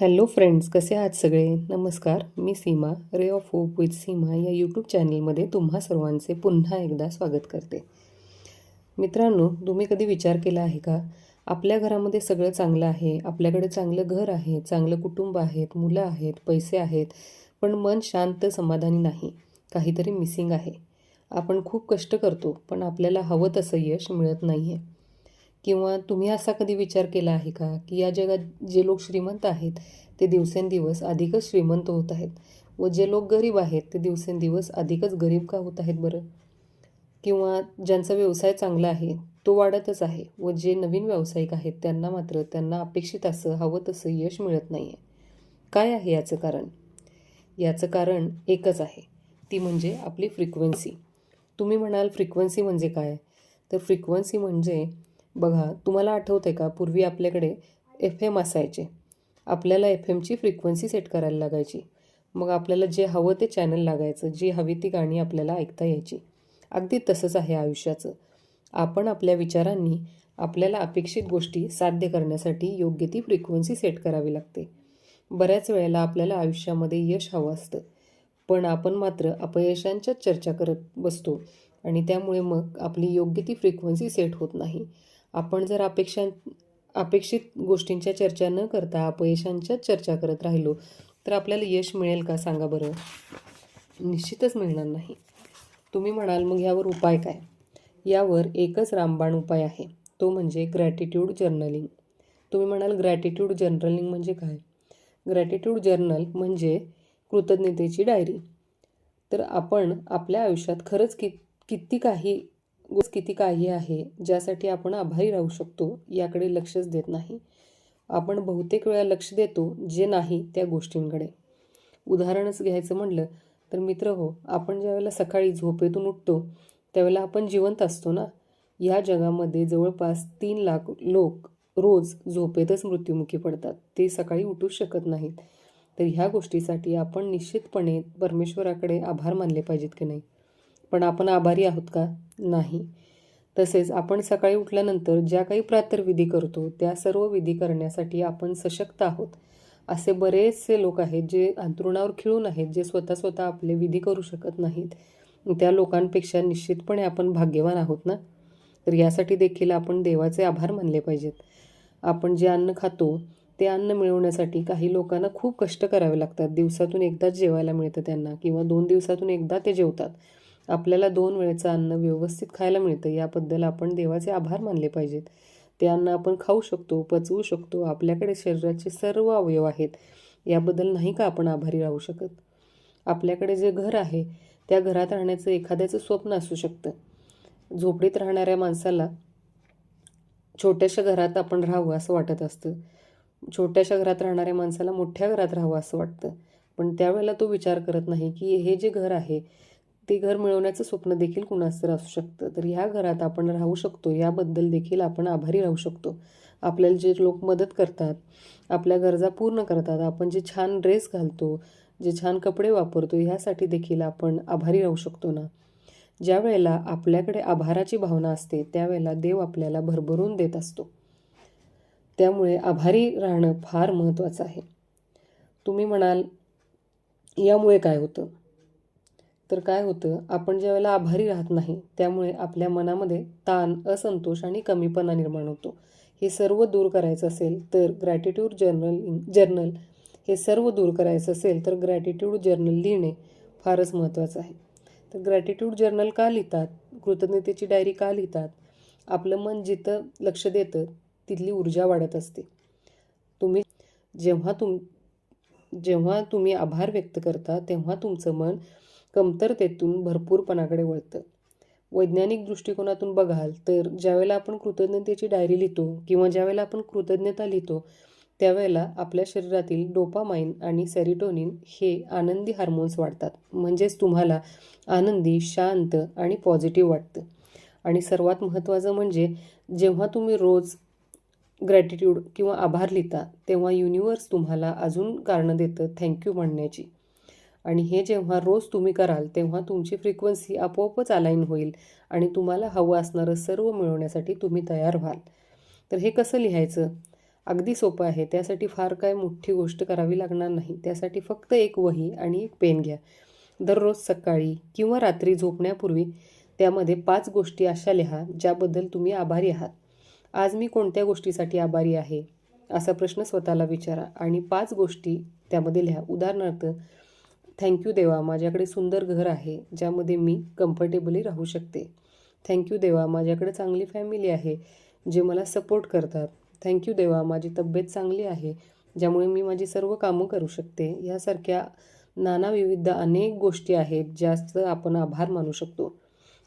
Hello friends कसे आहात सगळे? नमस्कार मी Seema ray of hope with Seema या यूट्यूब चॅनलमध्ये तुम्हा सर्वांचे पुन्हा एकदा स्वागत करते. मित्रांनो तुम्ही कधी विचार केला आहे का? आपल्या घरामध्ये सगळं चांगलं आहे आपल्याकडे चांगलं घर आहे चांगलं कुटुंब आहेत मुलं आहेत पैसे आहेत पण मन शांत समाधानी नाही काहीतरी मिसिंग आहे. आपण खूप कष्ट करतो पण आपल्याला हवं तसं यश मिळत नाही आहे किंवा तुम्ही असा कधी विचार केला आहे का की या जगात जे लोक श्रीमंत आहेत ते दिवसेंदिवस अधिकच श्रीमंत होत आहेत? व जे लोक गरीब आहेत ते दिवसेंदिवस अधिकच गरीब का होत आहेत बरं? किंवा ज्यांचा व्यवसाय चांगला आहे तो वाढतच आहे व जे नवीन व्यावसायिक आहेत त्यांना मात्र त्यांना अपेक्षित असं हवं तसं यश मिळत नाही आहे काय आहे याचं कारण? याचं कारण एकच आहे. ती म्हणजे आपली फ्रिक्वेन्सी. तुम्ही म्हणाल फ्रिक्वेन्सी म्हणजे काय? तर फ्रिक्वेन्सी म्हणजे बघा तुम्हाला आठवतं आहे का? पूर्वी आपल्याकडे एफ एम असायचे. आपल्याला एफ एमची फ्रिक्वेन्सी सेट करायला लागायची. मग आपल्याला जे हवं ते चॅनल लागायचं जी हवी ती गाणी आपल्याला ऐकता यायची. अगदी तसंच आहे आयुष्याचं. आपण आपल्या विचारांनी आपल्याला अपेक्षित गोष्टी साध्य करण्यासाठी योग्य ती फ्रिक्वेन्सी सेट करावी लागते. बऱ्याच वेळेला आपल्याला आयुष्यामध्ये यश हवं असतं. पण आपण मात्र अपयशांच्याच चर्चा करत बसतो आणि त्यामुळे मग आपली योग्य ती फ्रिक्वेन्सी सेट होत नाही. आपण जर अपेक्षा अपेक्षित गोष्टींच्या चर्चा न करता अपयशांच्याच चर्चा करत राहिलो तर आपल्याला यश मिळेल का सांगा बरं? निश्चितच मिळणार नाही. तुम्ही म्हणाल मग यावर उपाय काय? यावर एकच रामबाण उपाय आहे. तो म्हणजे ग्रॅटिट्यूड जर्नलिंग तुम्ही म्हणाल ग्रॅटिट्यूड जर्नलिंग म्हणजे काय? ग्रॅटिट्यूड जर्नल म्हणजे कृतज्ञतेची डायरी तर आपण आपल्या आयुष्यात खरंच कि किती काही गोष्ट किती काही आहे ज्यासाठी आपण आभारी राहू शकतो याकडे लक्षच देत नाही. आपण बहुतेक वेळा लक्ष देतो जे नाही त्या गोष्टींकडे. उदाहरणच घ्यायचं म्हणलं तर मित्र हो आपण ज्यावेळेला सकाळी झोपेतून उठतो त्यावेळेला आपण जिवंत असतो ना? या जगामध्ये जवळपास तीन लाख लोक रोज झोपेतच मृत्युमुखी पडतात. ते सकाळी उठूच शकत नाहीत. तर ह्या गोष्टीसाठी आपण निश्चितपणे परमेश्वराकडे आभार मानले पाहिजेत की नाही? पण आपण आभारी आहोत का? नाही. तसेच आपण सकाळी उठल्यानंतर ज्या काही प्रातर्विधी करतो त्या सर्व विधी करण्यासाठी आपण सशक्त आहोत. असे बरेचसे लोक आहेत जे अंतरुणावर खिळून आहेत जे स्वतः स्वतः आपले विधी करू शकत नाहीत. त्या लोकांपेक्षा निश्चितपणे आपण भाग्यवान आहोत ना? तर यासाठी देखील आपण देवाचे आभार मानले पाहिजेत. आपण जे अन्न खातो ते अन्न मिळवण्यासाठी काही लोकांना खूप कष्ट करावे लागतात. दिवसातून एकदाच जेवायला मिळतं त्यांना किंवा दोन दिवसातून एकदा ते जेवतात. आपल्याला दोन वेळेचं अन्न व्यवस्थित खायला मिळतं याबद्दल आपण देवाचे आभार मानले पाहिजेत. ते अन्न आपण खाऊ शकतो पचवू शकतो आपल्याकडे शरीराचे सर्व अवयव आहेत याबद्दल नाही का आपण आभारी राहू शकत? आपल्याकडे जे घर आहे त्या घरात राहण्याचं एखाद्याचं स्वप्न असू शकतं. झोपडीत राहणाऱ्या माणसाला छोट्याशा घरात आपण राहावं असं वाटत असतं. छोट्याशा घरात राहणाऱ्या माणसाला मोठ्या घरात राहावं असं वाटतं. पण त्यावेळेला तो विचार करत नाही की हे जे घर आहे ते घर मिळवण्याचं स्वप्न देखील कुणासर तर असू शकतं. तर ह्या घरात आपण राहू शकतो. याबद्दल देखील आपण आभारी राहू शकतो. आपल्याला जे लोक मदत करतात आपल्या गरजा पूर्ण करतात आपण जे छान ड्रेस घालतो जे छान कपडे वापरतो ह्यासाठी देखील आपण आभारी राहू शकतो ना? ज्या वेळेला आपल्याकडे आभाराची भावना असते त्यावेळेला देव आपल्याला भरभरून देत असतो. त्यामुळे आभारी राहणं फार महत्त्वाचं आहे. तुम्ही म्हणाल यामुळे काय होतं? तर काय होतं आपण ज्या वेळेला आभारी राहत नाही त्यामुळे आपल्या मनामध्ये ताण असंतोष आणि कमीपणा निर्माण होतो. हे सर्व दूर करायचं असेल तर ग्रॅटिट्यूड जर्नल जर्नल हे सर्व दूर करायचं असेल तर ग्रॅटिट्यूड जर्नल लिहिणे फारच महत्त्वाचं आहे. तर ग्रॅटिट्यूड जर्नल का लिहितात? कृतज्ञतेची डायरी का लिहितात? आपलं मन जिथं लक्ष देतं तिथली ऊर्जा वाढत असते. तुम्ही जेव्हा तुम जेव्हा तुम्ही आभार व्यक्त करता तेव्हा तुमचं मन कमतरतेतून भरपूरपणाकडे वळतं. वैज्ञानिक दृष्टिकोनातून बघाल तर ज्यावेळेला आपण कृतज्ञतेची डायरी लिहितो किंवा ज्यावेळेला आपण कृतज्ञता लिहितो त्यावेळेला आपल्या शरीरातील डोपामाइन आणि सेरिटोनिन हे आनंदी हार्मोन्स वाढतात. म्हणजेच तुम्हाला आनंदी शांत आणि पॉझिटिव्ह वाटतं. आणि सर्वात महत्त्वाचं म्हणजे जेव्हा तुम्ही रोज ग्रॅटिट्यूड किंवा आभार लिहिता तेव्हा युनिवर्स तुम्हाला अजून कारणं देतं थँक्यू म्हणण्याची. आणि हे जेव्हा रोज तुम्ही कराल तेव्हा तुमची फ्रिक्वेन्सी आपोआपच अलाईन होईल आणि तुम्हाला हवं असणारं सर्व मिळवण्यासाठी तुम्ही तयार व्हाल. तर हे कसं लिहायचं? अगदी सोपं आहे. त्यासाठी फार काय मोठी गोष्ट करावी लागणार नाही. त्यासाठी फक्त एक वही आणि एक पेन घ्या. दररोज सकाळी किंवा रात्री झोपण्यापूर्वी त्यामध्ये पाच गोष्टी अशा लिहा ज्याबद्दल तुम्ही आभारी आहात. आज मी कोणत्या गोष्टीसाठी आभारी आहे? असा प्रश्न स्वतःला विचारा आणि पाच गोष्टी त्यामध्ये लिहा. उदाहरणार्थ थँक्यू देवा माझ्याकडे सुंदर घर आहे ज्यामध्ये मी कम्फर्टेबली राहू शकते. थँक्यू देवा माझ्याकडे चांगली फॅमिली आहे जे मला सपोर्ट करतात. थँक्यू देवा माझी तब्येत चांगली आहे ज्यामुळे मी माझी सर्व कामं करू शकते. यासारख्या नाना विविध अनेक गोष्टी आहेत ज्यास्त आपण आभार मानू शकतो.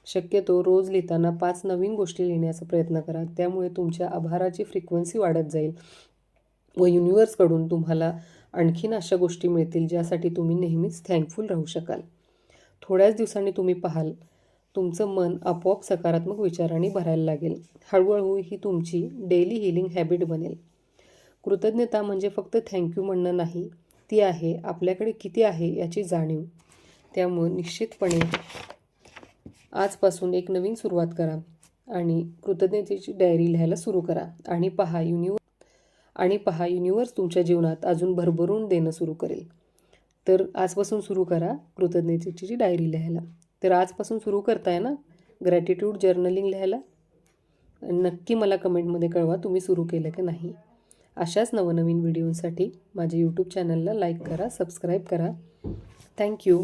शक्यतो रोज लिहिताना पाच नवीन गोष्टी लिहिण्याचा प्रयत्न करा. त्यामुळे तुमच्या आभाराची फ्रिक्वेन्सी वाढत जाईल व युनिवर्सकडून तुम्हाला आणखीन अशा गोष्टी मिळतील ज्यासाठी तुम्ही नेहमीच थँकफुल राहू शकाल. थोड्याच दिवसांनी तुम्ही पाहाल तुमचं मन आपोआप सकारात्मक विचारांनी भरायला लागेल. हळूहळू ही तुमची डेली हिलिंग हॅबिट बनेल. कृतज्ञता म्हणजे फक्त थँक्यू म्हणणं नाही ती आहे आपल्याकडे किती आहे याची जाणीव. त्यामुळे निश्चितपणे आजपासून एक नवीन सुरुवात करा आणि कृतज्ञतेची डायरी लिहायला सुरू करा आणि पहा युनिवर्स आणि पहा युनिवर्स तुमच्या जीवनात अजून भरभरून देणं सुरू करेल. तर आजपासून सुरू करा कृतज्ञतेची डायरी लिहायला. तर आजपासून सुरू करताय ना? ग्रॅटिट्यूड जर्नलिंग लिहायला? नक्की मला कमेंटमध्ये कळवा तुम्ही सुरू केलं की नाही. अशाच नवनवीन व्हिडिओसाठी माझ्या यूट्यूब चॅनलला लाईक करा सबस्क्राईब करा. थँक्यू